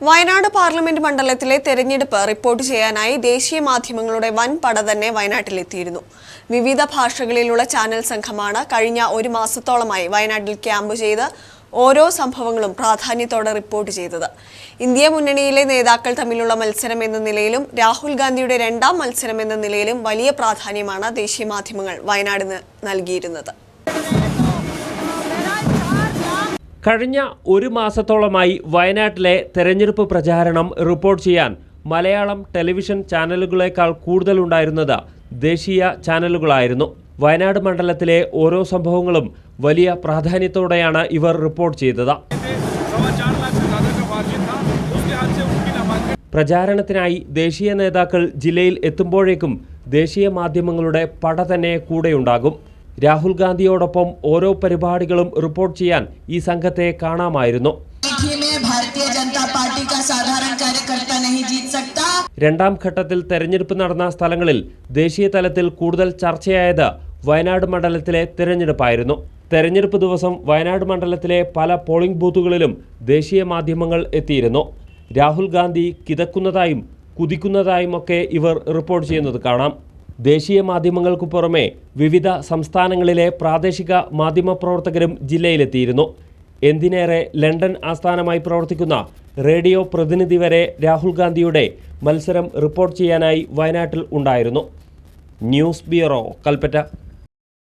Wayanad parliament മണ്ഡലത്തിലെ തെരഞ്ഞെടുപ്പ് report ചെയ്യാനായി ദേശീയ മാധ്യമങ്ങളുടെ വൻ പട തന്നെ വയനാട്ടിലെത്തിയിരുന്നു. വിവിധ ഭാഷകളിലുള്ള ചാനൽ സംഘമാണ് കഴിഞ്ഞ ഒരു മാസത്തോളമായി വയനാട്ടിൽ ക്യാമ്പ് ചെയ്ത് ഓരോ സംഭവങ്ങളും പ്രാധാന്യത്തോടെ റിപ്പോർട്ട് ചെയ്തത്. ഇന്ത്യ മുന്നണിയിലെ നേതാക്കൾ തമ്മിലുള്ള മത്സരം എന്ന നിലയിലും രാഹുൽ ഗാന്ധിയുടെ രണ്ടാം മത്സരം എന്ന നിലയിലും വലിയ പ്രാധാന്യമാണ് ദേശീയ മാധ്യമങ്ങൾ വയനാടിന് നൽകിയിരുന്നത്. കഴിഞ്ഞ ഒരു മാസത്തോളമായി വയനാട്ടിലെ തെരഞ്ഞെടുപ്പ് പ്രചാരണം റിപ്പോർട്ട് ചെയ്യാൻ മലയാളം ടെലിവിഷൻ ചാനലുകളേക്കാൾ കൂടുതലുണ്ടായിരുന്നത് ദേശീയ ചാനലുകളായിരുന്നു. വയനാട് മണ്ഡലത്തിലെ ഓരോ സംഭവങ്ങളും വലിയ പ്രാധാന്യത്തോടെയാണ് ഇവർ റിപ്പോർട്ട് ചെയ്തത്. പ്രചാരണത്തിനായി ദേശീയ നേതാക്കൾ ജില്ലയിൽ എത്തുമ്പോഴേക്കും ദേശീയ മാധ്യമങ്ങളുടെ പട തന്നെ കൂടെയുണ്ടാകും. രാഹുൽ ഗാന്ധിയോടൊപ്പം ഓരോ പരിപാടികളും റിപ്പോർട്ട് ചെയ്യാൻ ഈ സംഘത്തെ കാണാമായിരുന്നു. രണ്ടാം ഘട്ടത്തിൽ തെരഞ്ഞെടുപ്പ് നടന്ന സ്ഥലങ്ങളിൽ ദേശീയ തലത്തിൽ കൂടുതൽ ചർച്ചയായത് വയനാട് മണ്ഡലത്തിലെ തെരഞ്ഞെടുപ്പായിരുന്നു. തെരഞ്ഞെടുപ്പ് ദിവസം വയനാട് മണ്ഡലത്തിലെ പല പോളിംഗ് ബൂത്തുകളിലും ദേശീയ മാധ്യമങ്ങൾ എത്തിയിരുന്നു. രാഹുൽ ഗാന്ധി കിതക്കുന്നതായും കുതിക്കുന്നതായും ഒക്കെ ഇവർ റിപ്പോർട്ട് ചെയ്യുന്നത് കാണാം. ദേശീയ മാധ്യമങ്ങൾക്കു പുറമെ വിവിധ സംസ്ഥാനങ്ങളിലെ പ്രാദേശിക മാധ്യമപ്രവർത്തകരും ജില്ലയിലെത്തിയിരുന്നു. എന്തിനേറെ ലണ്ടൻ ആസ്ഥാനമായി പ്രവർത്തിക്കുന്ന റേഡിയോ പ്രതിനിധി വരെ രാഹുൽ ഗാന്ധിയുടെ മത്സരം റിപ്പോർട്ട് ചെയ്യാനായി വയനാട്ടിൽ ഉണ്ടായിരുന്നു. News bureau Kalpetta.